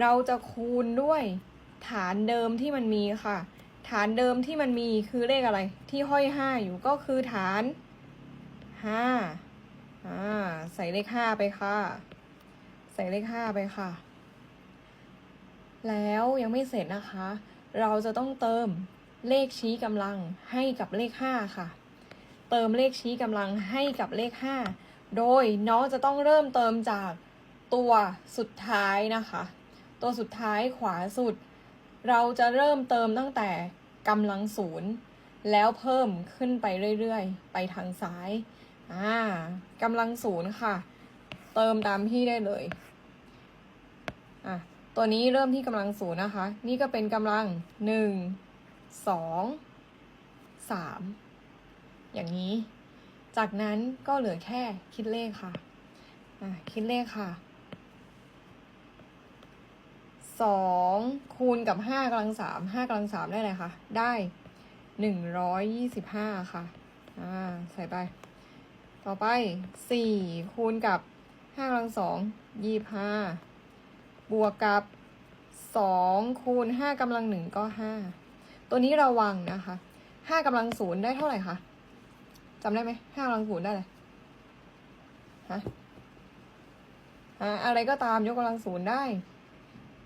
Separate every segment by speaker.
Speaker 1: เราจะคูณด้วยฐานเดิมที่มันมีค่ะ ฐานเดิมที่มันมีคือเลขอะไร ที่ห้อยห้าอยู่ก็คือฐานห้าอ่าใส่เลขห้าไปค่ะ ใส่เลขห้าไปค่ะ แล้วยังไม่เสร็จนะคะ เราจะต้องเติมเลขชี้กำลังให้กับเลขห้าค่ะ เติมเลขชี้กำลังให้กับเลขห้าโดยน้องจะต้องเริ่มเติมจากตัวสุดท้ายนะคะ ตัวสุดท้ายขวาสุด เราจะเริ่มเติมตั้งแต่กำลังศูนย์ แล้วเพิ่มขึ้นไปเรื่อยๆ ไปทางซ้าย อ่ากำลังศูนย์ค่ะ เติมตามที่ได้เลย อะ ตัวนี้เริ่มที่กำลังศูนย์นะคะ นี่ก็เป็นกำลังหนึ่งสองสามอย่างนี้ จากนั้นก็เหลือแค่คิดเลขค่ะ อะ คิดเลขค่ะ สองคูณกับห้ากำลังสามห้ากำลังสามได้เลยค่ะ ได้หนึ่งร้อยยี่สิบห้าค่ะ อ่า ใส่ไป ต่อไปสี่คูณกับห้ากำลังสองยี่ห้าบวกกับสองคูณห้ากำลังหนึ่งก็ห้าตัวนี้ระวังนะคะห้ากำลังศูนย์ได้เท่าไหร่คะจำได้ไหมห้ากำลังศูนย์ได้เลยฮะฮะอะไรก็ตามยกกำลังศูนย์ได้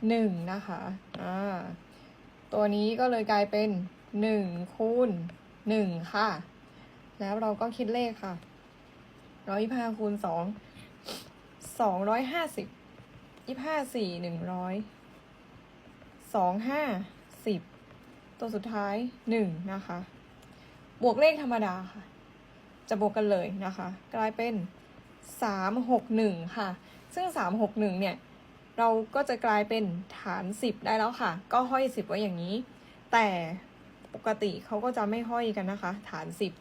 Speaker 1: หนึ่งนะคะอ่าตัวนี้ก็เลยกลายเป็นหนึ่งคูณหนึ่งค่ะ แล้วเราก็คิดเลขค่ะร้อยห้าคูณสองสองร้อยห้าสิบยี่ห้าสี่หนึ่งร้อยสองห้าสิบตัวสุดท้ายหนึ่งนะคะ บวกเลขธรรมดาค่ะ จะบวกกันเลยนะคะ กลายเป็นสามหกหนึ่งค่ะ ซึ่งสามหกหนึ่งเนี่ย เราก็จะกลายเป็นฐานสิบได้แล้วค่ะ ก็ห้อยสิบไว้อย่างนี้ แต่ปกติเขาก็จะไม่ห้อยกันนะคะ ฐานสิบ